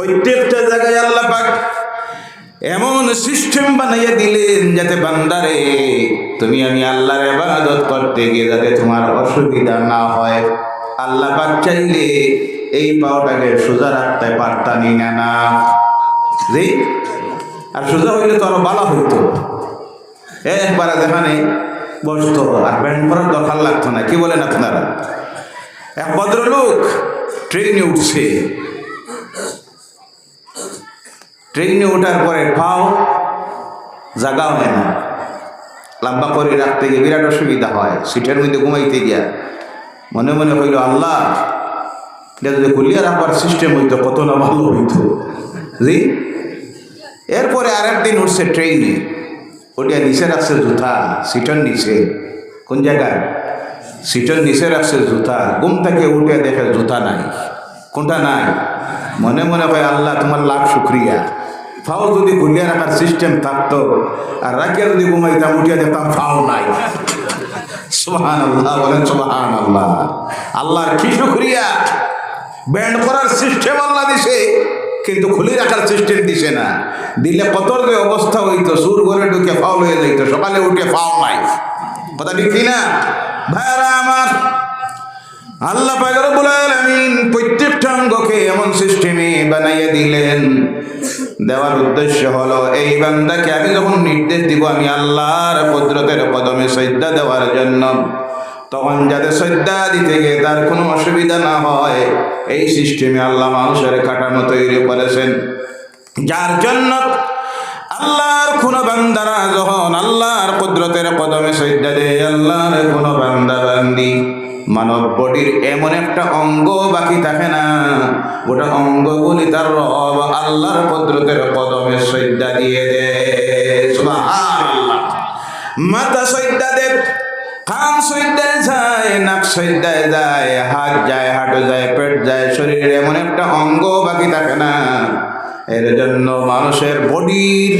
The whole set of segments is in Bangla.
প্রত্যেকটা জায়গায় আল্লাহ পাক এমন সিস্টেম বানাইয়া দিলেন যাতে বান্দারে, তুমি আমি আল্লাহর ইবাদত করতে গিয়ে যাতে তোমার অসুবিধা না হয়। আল্লাহ পাক চাইলে এই পাওটাকে সোজা রাখতে পারতানি না না। জি? আর সোজা হইলে তো আরও ভালো হইতো। একবারে যেখানে বসতো, আর ব্যান্ড করার দরকার লাগতো না। কি বলেন আপনারা? এক ভদ্রলোক ট্রেনে উঠছে। ট্রেনে ওঠার পরে পাও জাগাও হয় না। লম্বা করে রাখতে গিয়ে বিরাট অসুবিধা হয়, সিটের মধ্যে ঘুমাইতে গিয়া। মনে মনে হইল, আল্লাহ যদি কুলিয়া রাখবার সিস্টেম হইতো, কত না ভালো হইত। জি? এরপরে আরেকদিন উঠছে ট্রেনে। ওটা নিচে রাখছে জুতা, সিটের নিচে। কোন জায়গায়? সিটের নিচে রাখছে জুতা। ঘুম থেকে উঠে দেখে জুতা নাই। কোনটা নাই? মনে মনে হয় আল্লাহ, তোমার লাখ শুক্রিয়া। ফাও যদি ঘুরিয়ে রাখার সিস্টেম থাকতো, আর রাখিয়া যদি ঘুমাইতাম, উঠিয়া দেখতাম ফাও নাই। সুবাহান আল্লাহ বলেন সুবাহান আল্লাহ আল্লাহর কি শুক্রিয়া? ব্যান্ড করার সিস্টেম আল্লাহ দিছে, কিন্তু খুলে রাখার সিস্টেম দিছে না। দিলে কত যে অবস্থা হইতো, সুর ঘরে ঢুকে ফাউল হয়ে যাইতো, সকালে উঠে ফাউল নাই। কথা ঠিক না ভাইরা আমার আল্লাহ পাগরবুল আলামিন প্রত্যেকটা এমন সিস্টেমে বানাইয়া দিলেন। দেওয়ার উদ্দেশ্য হলো, এই বান্দাকে আমি যখন নির্দেশ দিব, আমি আল্লাহর কুদরতের কদমে সজ্জা দেওয়ার জন্য। তখন যাতে সজ্জা দিতে গিয়ে তার কোনো অসুবিধা না হয়, এই সিস্টেমে আল্লাহ মানুষের কাঠামো তৈরি করেছেন। যার জন্য আল্লাহর কোন বান্দারা যখন আল্লাহর কুদরতের কদমে সজ্জা দেয়, আল্লাহর কোন বান্দা বান্দি মানব বডির এমন একটা অঙ্গ বাকি থাকে না। গোটা অঙ্গগুলি তার রব আল্লাহর কুদরতের কদমে সজ্জা দিয়ে দেয় মাথা সজ্জা দেয় কান সজ্জায় যায়, নাক সজ্জায় যায়, হাত যায়, হাঁটু যায়, পেট যায়, শরীরে এমন একটা অঙ্গ বাকি থাকে না। এর জন্য মানুষের বডির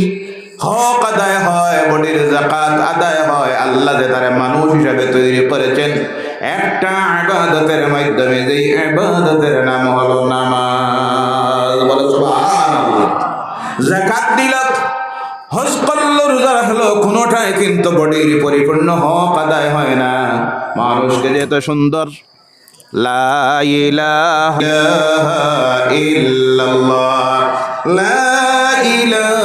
হক আদায় হয়, বডির জাকাত আদায় হয়, আল্লাহ যে তারা মানুষ হিসাবে তৈরি করেছেন, একটা আবাদতের মাধ্যমে যেই আবাদতের নাম হলো নামাজ। বলে জাকাত দিলত হজ করল রোজা রাখল, কোনোটাই কিন্তু বডির পরিপূর্ণ হক আদায় হয় না। মানুষকে যে এত সুন্দর, লা ইলাহা ইল্লাল্লাহ, লা ইলাহা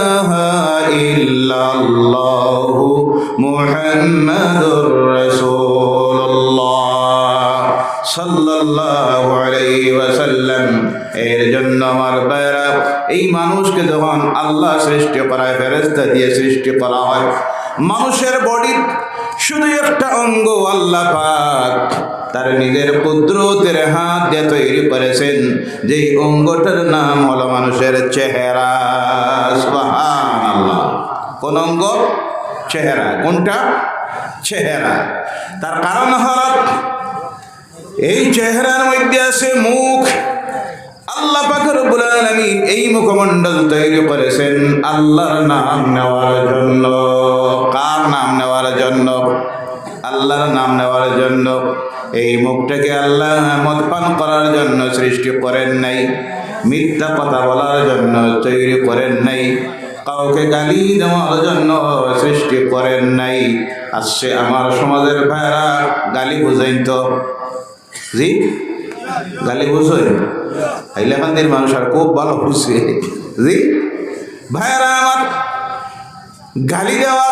এর জন্য আমার এই মানুষকে যখন আল্লাহ সৃষ্টি করায় ফেরেস্তা দিয়ে সৃষ্টি করা হয়, মানুষের বডির শুধু একটা অঙ্গ, আল্লাহ পাক তার নিজের কুদরতের হাত দিয়ে তৈরি করেছেন যে অঙ্গটার নাম হলো মানুষের চেহারা। কোন অঙ্গ চেহারা? কোনটা? চেহারা। তার কারণ হলো, এই চেহারার মধ্যে আছে মুখ। আল্লাহ রব্বুল আলামিন এই মুখমণ্ডল তৈরি করেছেন আল্লাহর নাম নেওয়ার জন্য। কার নাম নেওয়ার জন্য? আল্লাহর নাম নেওয়ার জন্য। এই মুখটাকে আল্লাহ মদপান করার জন্য সৃষ্টি করেন নাই, মিথ্যা কথা বলার জন্য তৈরি করেন নাই। কাউকে গালি দেওয়ার জন্য সৃষ্টি করেন নাই। আসছে আমার সমাজের ভাইরা গালি বুঝেন তো। জি? গালি বুঝোই হাইলাকান্দির মানুষ আর খুব ভালো বুঝছে জি? ভাইরা আমার গালি দেওয়া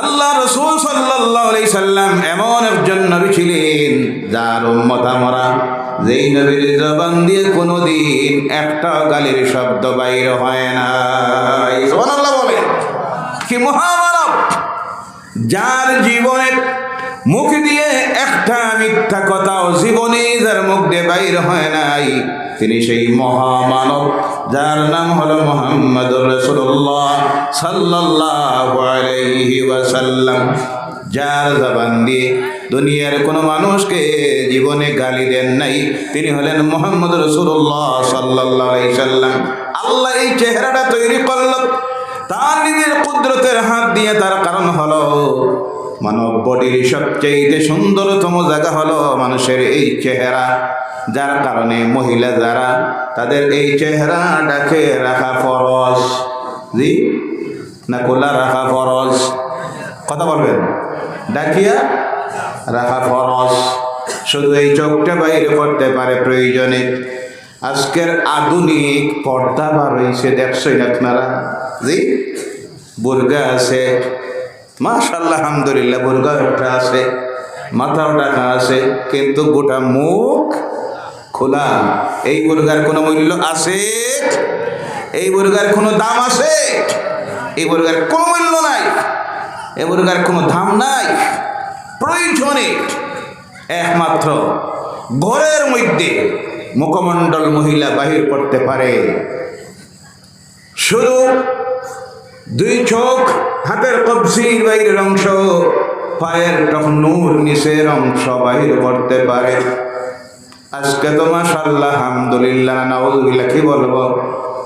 আল্লাহ রসুল সাল্লাহ সাল্লাম এমন একজন নবী ছিলেন, যার উম্মত আমরা যেই নবীর জবান দিয়ে কোনোদিন একটা গালির শব্দ বাইর হয় না। বলে কি মহামানব? যার জীবনে মুখ দিয়ে একটা মিথ্যা কথাও জীবনে যার মুখ দিয়ে বাইর হয় নাই, তিনি সেই মহামানব, যার নাম হলো মোহাম্মদ রসুল্লাহ সাল্লাল্লাহু আলাইহি যার জবান দিয়ে দুনিয়ার কোনো মানুষকে জীবনে গালি দেন নাই। তিনি হলেন মোহাম্মদ রসুল্লাহ আলাইহি সাল্লাম। আল্লাহ এই চেহারাটা তৈরি করল। তার নিজের কুদরতের হাত দিয়ে তার কারণ হলো, মানব বডির সবচেয়ে সুন্দরতম জায়গা হলো মানুষের এই চেহারা। যার কারণে মহিলা যারা, তাদের এই চেহারা ডাকে রাখা ফরজ। জি? না খোলা রাখা ফরজ? কথা বলবেন? ডাকিয়া রাখা ফরজ। শুধু এই চোখটা বাইরে করতে পারে প্রয়োজনে। আজকের আধুনিক পর্দা বার হয়েছে দেখছই আপনারা। জি? বুর্গা আছে। মাশাল্লাহ আলহামদুলিল্লাহ, বুর্গা একটা আছে। মাথাও টাকা আছে। কিন্তু গোটা মুখ খোলা। এই বুর্গার কোনো মূল্য আছে? এই বুর্গার কোনো দাম আছে? এই বুর্গার কোনো মূল্য নাই। এই বুর্গার কোনো দাম নাই। প্রয়োজনে একমাত্র ঘরের মধ্যে মুখমণ্ডল মহিলা বাহির করতে পারে। শুধু দুই চোখ, হাতের কবজির বাইরের অংশ, পায়ের নূর, নিচের অংশ বাহির করতে পারে। আজকে তো মাশাল্লাহ আলহামদুলিল্লাহ, নাউজুবিল্লাহ, কি বলব?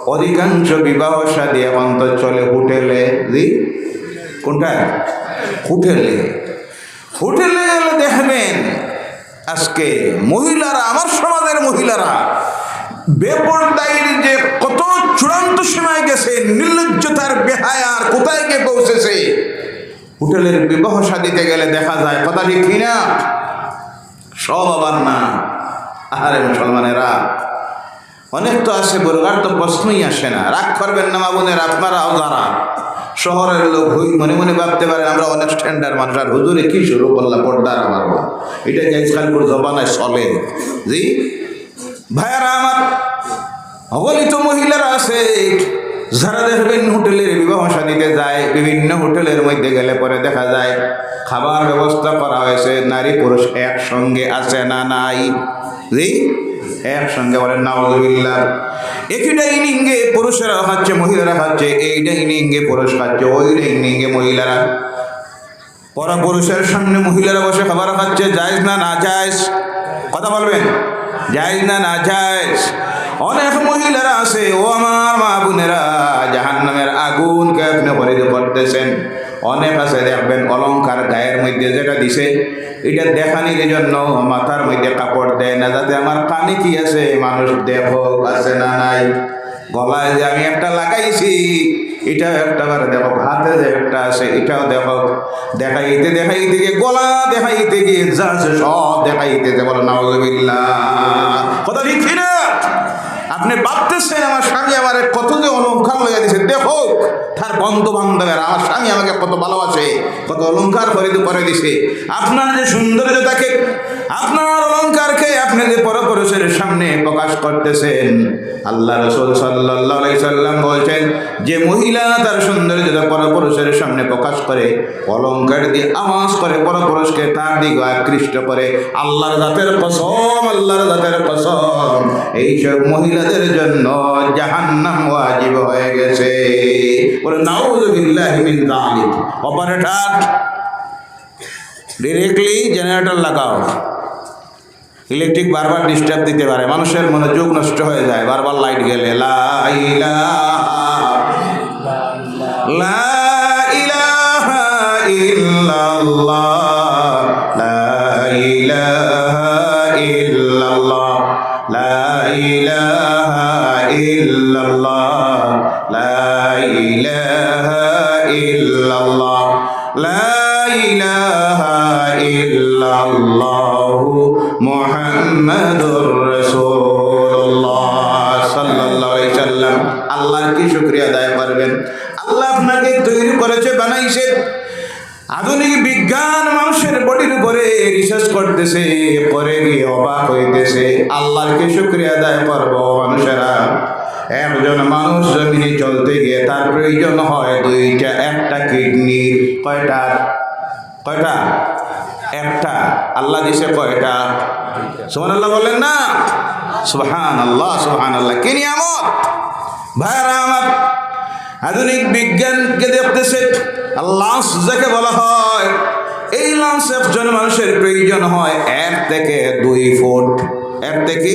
অধিকাংশ বিবাহ শাদী এখন তো চলে হোটেলে। জি? কোনটায়? হোটেলে। হোটেলে গেলে দেখবেন আজকে মহিলারা, আমার সমাজের মহিলারা বেপরদাইর যে কত চূড়ান্ত সীমায় গেছে, নির্লজ্জতার বেহায়ার কোথায় গিয়ে পৌঁছেছে? হোটেলের বিবাহ শাদিতে গেলে দেখা যায়, কথা ঠিক কিনা সব আবার না। আহারে মুসলমানেরা, অনেক তো আছে, বলবার তো প্রশ্নই আসে না। রাগ করবেন না, মা বোনের, আপনারাও যারা। শহরের লোক মনে মনে ভাবতে পারে, আমরা অনেক স্ট্যান্ডার্ড মানুষ, আর হুজুরে কি শুরু করলাম? পর্দার আমার মা। এটা গাইজকালপুর জবানায় চলে জি? ভাইয়ারা আমার অগণিত মহিলারা আছে যারা দেখবেন হোটেলের বিবাহ শাদীতে যায়, বিভিন্ন হোটেলের মধ্যে গেলে পরে দেখা যায়, খাবার ব্যবস্থা করা হয়েছে, নারী পুরুষ একসঙ্গে আছে না নাই। জি? একসঙ্গে বলেন, নাউজুবিল্লাহ। একই ডাইনিংয়ে পুরুষেরা খাচ্ছে, মহিলারা খাচ্ছে এই ডাইনিংয়ে পুরুষ খাচ্ছে ওই ডাইনিংয়ে মহিলারা। পরা পুরুষের সামনে মহিলারা বসে খাবার খাচ্ছে যাইজ না না জায়জ? কথা বলবেন? যাইজ না না জায়জ? অনেক মহিলারা আছে, ও আমার মা বোনেরা জাহান নামের আগুনকে আপনি পরিধ করতেছেন। অনেক আছে, দেখবেন অলংকার গায়ের মধ্যে যেটা দিছে, এটা দেখানির জন্য মাথার মধ্যে কাপড় দেয় না, যাতে আমার কানে কি আছে, মানুষ দেখো আছে না নাই। গলায় যে আমি একটা লাগাইছি, এটাও একটা বার দেখো, হাতে যে একটা আছে, এটাও দেখো। দেখাইতে দেখাইতে গিয়ে গলা দেখাইতে গিয়ে যা আছে সব দেখাইতে বলো নাউজুবিল্লাহ। আপনি ভাবতেছেন আমার স্বামী আমার কত যে অলঙ্কার লইয়া দিয়েছে দেখো তার বন্ধু বান্ধবের আমার স্বামী আমাকে কত ভালোবাসে কত অলঙ্কার করে করে দিছে। আপনার যে সৌন্দর্যতাকে আপনার অলঙ্কারকে আপনি যে পরপুরুষের সামনে প্রকাশ করতেছেন, আল্লাহ রসুল সাল্লাম বলছেন, যে মহিলা তার সৌন্দর্যতা পরপুরুষের সামনে প্রকাশ করে, অলঙ্কার দিয়ে আওয়াজ করে পরপুরুষকে তার দিকে আকৃষ্ট করে, আল্লাহর জাতের কসম, আল্লাহর জাতের কসম, এইসব মহিলাদের জন্য জাহান্নাম ওয়াজিব হয়ে গেছে। বলে নাউজুবিল্লাহি মিন অপারেটর ডিরেক্টলি জেনারেটর লাগাও। ইলেকট্রিক বারবার ডিস্টার্ব দিতে পারে, মানুষের মনোযোগ নষ্ট হয়ে যায়, বারবার লাইট গেলে লাইলা লা ইলাহা ইল্লাল্লাহ। ইল্লাল্লাহ মুহাম্মাদুর রাসূলুল্লাহ সাল্লাল্লাহু আলাইহি সাল্লাম। আল্লাহর কি শুকরিয়া আদায় করবেন? আল্লাহ আপনাকে তৈরি করেছে, বানাইছে। আধুনিক বিজ্ঞান মানুষের বডির উপরে রিসার্চ করতেছে, পরে গিয়ে অবাক হইতেছে। আল্লাহকে শুক্রিয়া আদায় করব, মানুষেরা? একজন মানুষ জমিনে চলতে গিয়ে তার প্রয়োজন হয় দুইটা, একটা কিডনি কয়টা? কয়টা? একটা আল্লাহ দিছে কয়টা সুহান আল্লাহ বললেন না। সুহান আল্লাহ সুহান আল্লাহ কি নিয়ামত? ভাইরা আমার আধুনিক বিজ্ঞানকে দেখতেছে লাঞ্চ যাকে বলা হয়, এই লাঞ্চ একজন মানুষের প্রয়োজন হয় এক থেকে দুই ফুট। এক থেকে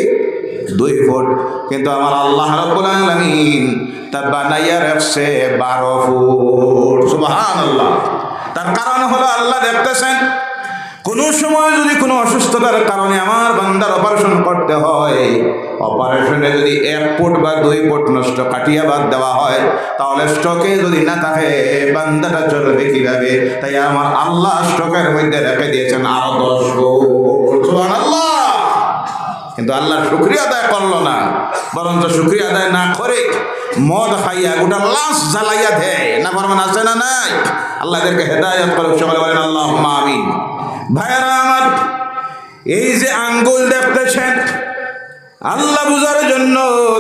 দুই ফুট। কিন্তু আমার আল্লাহ রাব্বুল আলামিন তা বানাইয়া রাখছে বারো ফুট। সুবহানাল্লাহ। তার কারণ হলো আল্লাহ দেখতেছেন কোনো সময় যদি কোনো অসুস্থতার কারণে আমার বান্দার অপারেশন করতে হয় অপারেশনে যদি এক ফুট বা দুই ফুট নষ্ট কাটিয়া বাদ দেওয়া হয়, তাহলে স্টকে যদি না থাকে, বান্দাটা চলবে কীভাবে? তাই আমার আল্লাহ স্টকের মধ্যে রেখে দিয়েছেন আরও দশ আল্লাহ কিন্তু আল্লাহ শুক্রিয়া আদায় করল না, বরঞ্চ শুক্রিয়া আদায় না করে মদ খাইয়া গোটা লাশ জ্বালাইয়া দেয়। না আছে না নাই? আল্লাহদেরকে হেদায়ত করে সকলে বলেন আল্লাহ আমিন। ভাইয়ারা আমার, এই যে আঙ্গুল দেখতেছেন, আল্লাহ বুঝার জন্য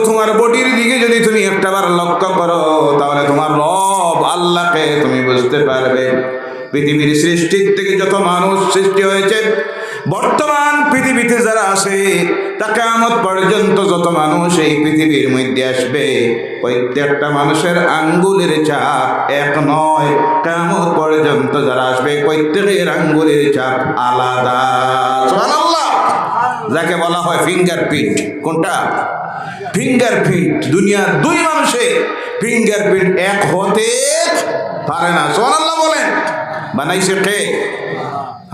তোমার বডির দিকে যদি তুমি একটাবার লক্ষ্য করো, তাহলে তোমার রব আল্লাহকে তুমি বুঝতে পারবে। পৃথিবীর সৃষ্টির থেকে যত মানুষ সৃষ্টি হয়েছে বর্তমান পৃথিবীতে যারা আসে তা কেমন পর্যন্ত যত মানুষ এই পৃথিবীর মধ্যে আসবে, প্রত্যেকটা মানুষের আঙ্গুলের চাপ এক নয়। কেমন পর্যন্ত যারা আসবে, প্রত্যেকের আঙ্গুলের চাপ আলাদা। যাকে বলা হয় ফিঙ্গারপ্রিন্ট কোনটা? ফিঙ্গারপ্রিন্ট দুনিয়ার দুই মানুষে ফিঙ্গারপ্রিন্ট এক হতে পারে না। সোহানাল্লাহ বলেন। বানাইছে কে?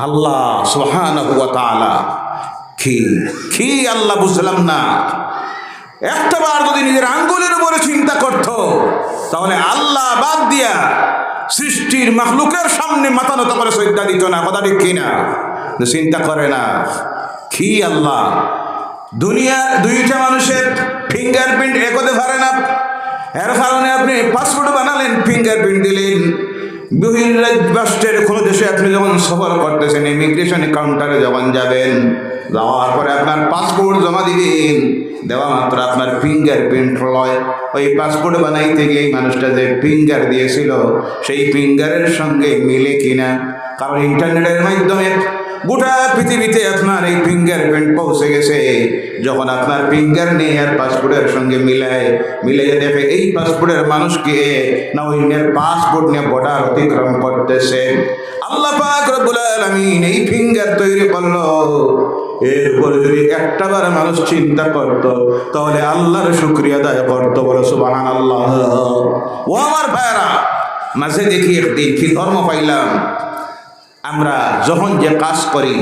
আল্লাহ সোহান কি কি আল্লাহ বুঝলাম না। একটা বার যদি নিজের আঙ্গুলের উপরে চিন্তা করত, তাহলে আল্লাহ বাদ দিয়া সৃষ্টির মাখলুকের সামনে মাথা নত করে সৈদ্যা দিত না, কথা ঠিক কিনা চিন্তা করে না। কি আল্লাহ দুনিয়ার দুইটা মানুষের ফিঙ্গারপ্রিন্ট এক হতে পারে না। এর কারণে আপনি পাসপোর্ট বানালেন ফিঙ্গারপ্রিন্ট দিলেন। বিভিন্ন রাষ্ট্রের কোনো দেশে আপনি যখন সফর করতেছেন ইমিগ্রেশন কাউন্টারে যখন যাবেন, যাওয়ার পরে আপনার পাসপোর্ট জমা দিবেন, দেওয়া মাত্র আপনার ফিঙ্গার প্রিন্ট লয়। ওই পাসপোর্ট বানাইতে গিয়ে মানুষটা যে ফিঙ্গার দিয়েছিল, সেই ফিঙ্গারের সঙ্গে মিলে কিনা? কারণ ইন্টারনেটের মাধ্যমে গোটা পৃথিবীতে আপনার এই ফিঙ্গার প্রিন্ট পৌঁছে গেছে। যখন আপনার ফিঙ্গার নিয়ে আর পাসপোর্টের সঙ্গে মিলায় মিলিয়ে দেখে এই পাসপোর্টের মানুষকে না অন্যের পাসপোর্ট নিয়ে বর্ডার অতিক্রম করতেছে। আল্লাহ পাক রব্বুল আলামিন এই ফিঙ্গার তৈরি করল। এরপরে যদি একটা বার মানুষ চিন্তা করত, তাহলে আল্লাহর শুক্রিয়া আদায় করতো, বলে সুবাহান আল্লাহ ও আমার ভাইরা মাঝে দেখি একদিন কি ধর্ম পাইলাম। আমরা যখন যে কাজ করি,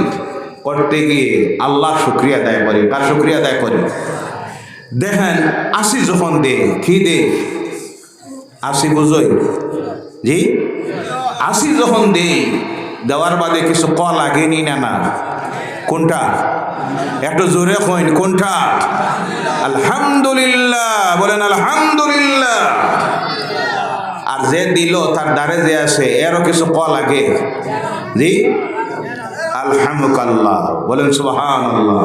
করতে গিয়ে আল্লাহ শুক্রিয়া আদায় করি। কার শুক্রিয়া আদায় করি? দেখেন, আসি যখন দে, কি দে? আসি বুঝই। জি? আসি যখন দে, দেওয়ার বাদে কিছু ক লাগেনি না না? কোনটা? একটু জোরে কইন, কোনটা? আলহামদুলিল্লাহ, বলেন আলহামদুলিল্লাহ। আর যে দিল তার দ্বারে যে আসে এরও কিছু ক লাগে? জি? আলহামুকাল্লাহ বলেন সুবাহ আল্লাহ